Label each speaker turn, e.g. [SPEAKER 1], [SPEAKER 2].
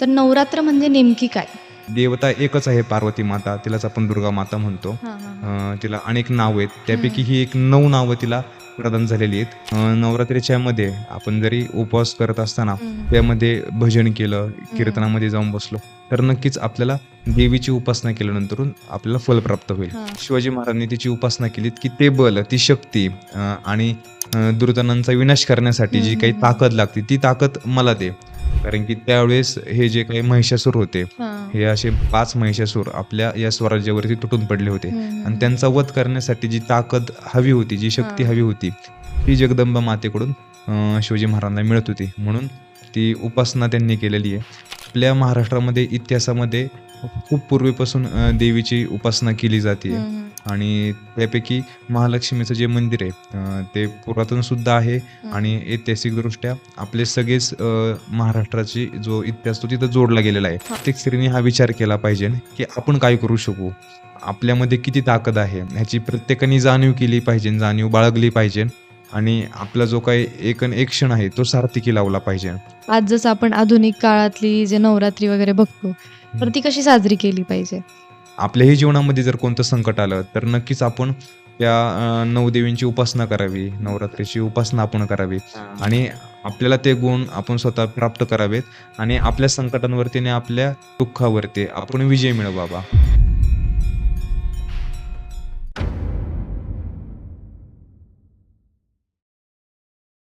[SPEAKER 1] तर नवरात्र म्हणजे नेमकी काय?
[SPEAKER 2] देवता एकच आहे पार्वती माता तिलाच आपण दुर्गा माता म्हणतो. अं, तिला अनेक नाव आहेत. त्यापैकी ही एक नऊ नावं तिला प्रदान झालेली आहेत. अं, नवरात्रीच्या मध्ये आपण जरी उपवास करत असताना त्यामध्ये भजन केलं कीर्तनामध्ये जाऊन बसलो तर नक्कीच आपल्याला देवीची उपासना केल्यानंतर आपल्याला फल प्राप्त होईल.
[SPEAKER 1] हा.
[SPEAKER 2] शिवाजी महाराजांनी तिची उपासना केली की ते बल ती शक्ती अं, आणि अं, दुर्योधनांचा विनाश करण्यासाठी जी काही. ताकद लागते ती ताकद मला दे. कारण की त्यावेळेस हे जे काही महिषासूर होते हे. असे पाच महिषासूर आपल्या या स्वराज्यावरती तुटून पडले होते. आणि त्यांचा वध करण्यासाठी जी ताकद हवी होती जी शक्ती. हवी होती ती जगदंबा मातेकडून शिवाजी महाराजांना मिळत होती. म्हणून ती उपासना त्यांनी केलेली आहे. आपल्या महाराष्ट्रामध्ये इतिहासामध्ये खूप पूर्वीपासून देवीची उपासना केली जाते. आणि त्यापैकी महालक्ष्मीचं जे मंदिर आहे ते पुरातन सुद्धा आहे आणि ऐतिहासिकदृष्ट्या आपले सगळेच महाराष्ट्राची जो इतिहास तो तिथं जोडला गेलेला आहे. प्रत्येक स्त्रीने हा विचार केला पाहिजे की आपण काय करू शकू? आपल्यामध्ये किती ताकद आहे? ह्याची प्रत्येकाने जाणीव केली पाहिजे जाणीव बाळगली पाहिजे आणि आपला जो काही एक क्षण आहे तो सार्थकी लावला पाहिजे.
[SPEAKER 1] आज जसं आपण आधुनिक काळातली जे नवरात्री वगैरे बघतो तर ती कशी साजरी केली पाहिजे?
[SPEAKER 2] आपल्याही जीवनामध्ये जर कोणतं संकट आलं तर नक्कीच आपण त्या नवदेवींची उपासना करावी नवरात्रीची उपासना आपण करावी. आणि आपल्याला ते गुण आपण स्वतः प्राप्त करावेत. आणि आपल्या संकटांवरती आणि आपल्या दुःखावरती आपण विजय मिळवावा